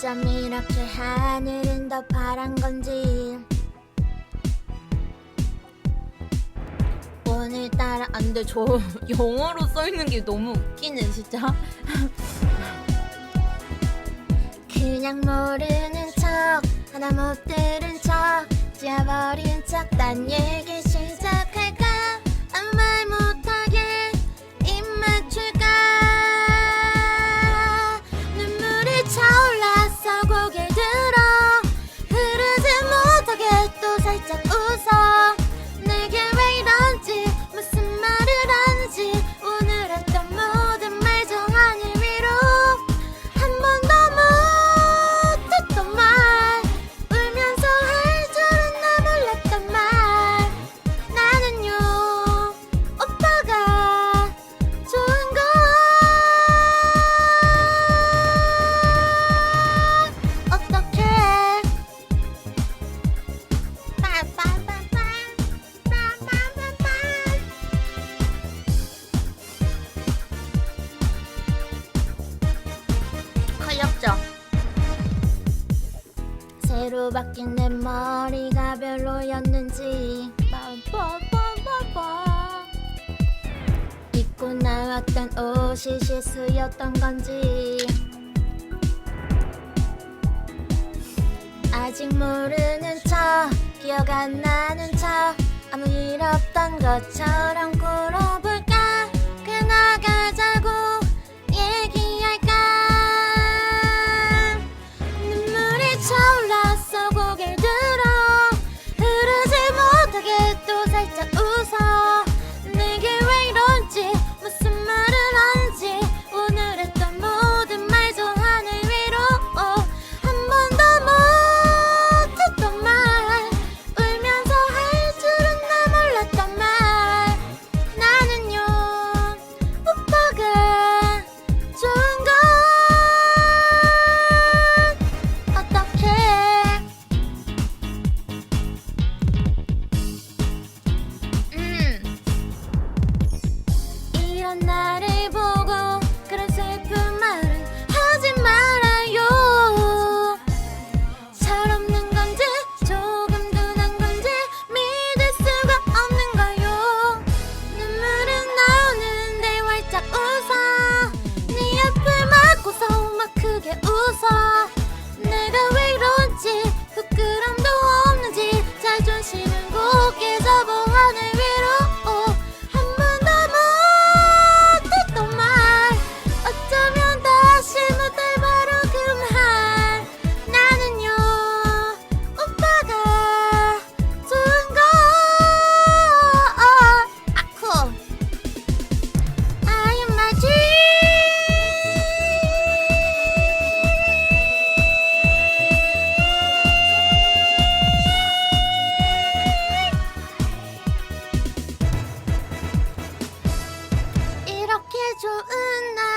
어쩜 이렇게 하늘은 더 파란 건지. 오늘따라 안 돼 저 영어로 써 있는 게 너무 웃기네 진짜. 그냥 모르는 척 하나 못 들은 척 지어버린 척딴 얘기 새로 바뀐 내 머리가 별로였는지. 빠빠빠빠빠 입고 나왔던 옷이 실수였던 건지. 아직 모르는 척 기억 안 나는 척 아무 일 없던 것처럼 좋은 날.